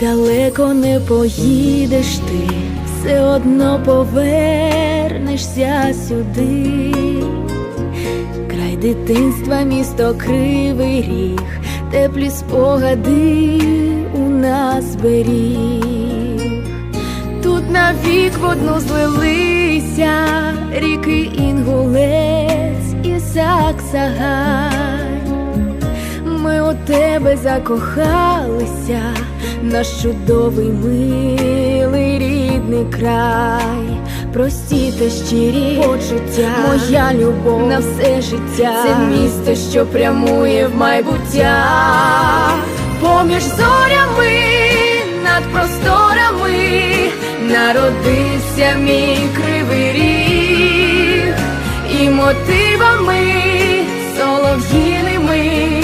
далеко не поїдеш ти, все одно повернешся сюди. Край дитинства, місто кривий ріг, теплі спогади у нас беріг. Тут навік в одну злилися ріки Інгулець і Саксагай. Ми у тебе закохалися, наш чудовий милий рідний край. Прості та щирі почуття, моя любов на все життя. Це місто, що прямує в майбуття. Поміж зорями над просторами народився мій кривий ріг і мотивами солов'їними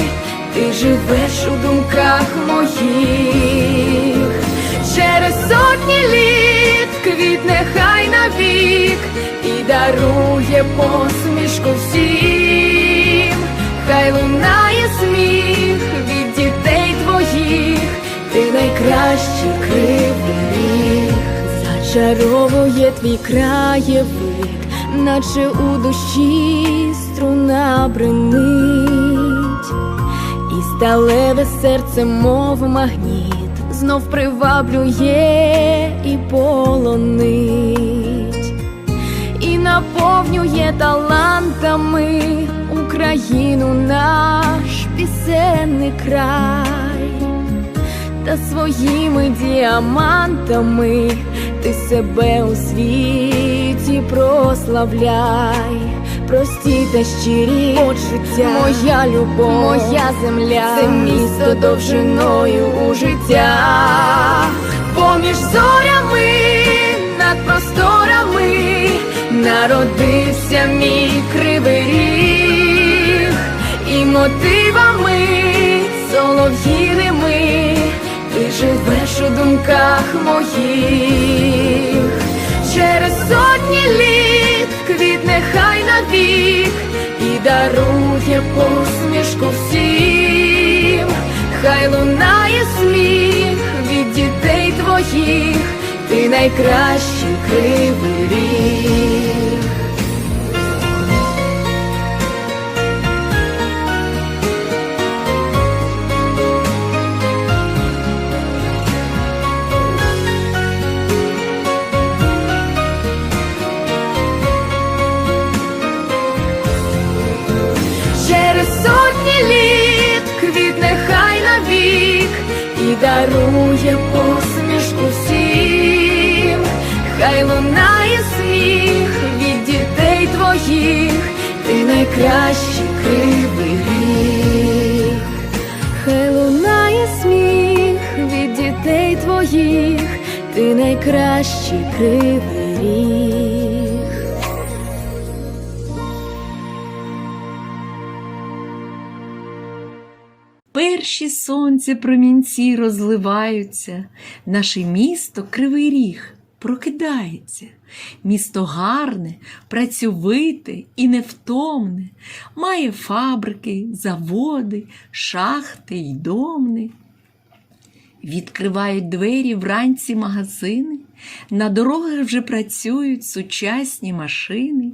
ти живеш у думках моїх сотні літ. Квітне хай навік і дарує посмішку всім, хай лунає сміх від дітей твоїх, ти найкращий кривий зачаровує твій краєвид, наче у душі струна бренить. І сталеве серце, мов магніт, знов приваблює і полонить, і наповнює талантами Україну наш пісенний край, та своїми діамантами ти себе у світі прославляй. Прості та щирі. Почуття, моя любов, моя земля, це місто довжиною у життя, поміж зорями над просторами народився мій кривий ріг, і мотивами солов'їними ти живеш у думках моїх. Через сотні літ хай і дарує посмішку всім, хай лунає сміх від дітей твоїх, ти найкращий кривий ріг. Дарує посмішку всім, хай лунає сміх від дітей твоїх, ти найкращий кривий ріг, хай лунає сміх від дітей твоїх, ти найкращий кривий ріг. Перші сонця промінці розливаються, наше місто Кривий Ріг прокидається. Місто гарне, працьовите і невтомне, має фабрики, заводи, шахти й домни. Відкривають двері вранці магазини, на дорогах вже працюють сучасні машини,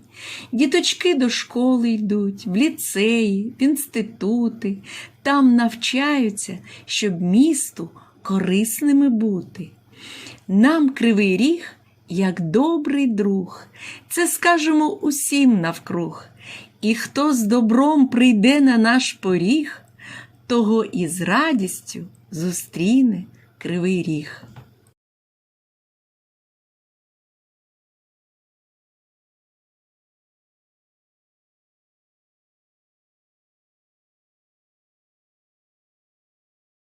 діточки до школи йдуть, в ліцеї, в інститути, там навчаються, щоб місту корисними бути. Нам кривий ріг, як добрий друг, це скажемо усім навкруг. І хто з добром прийде на наш поріг, того і з радістю зустріне кривий ріг.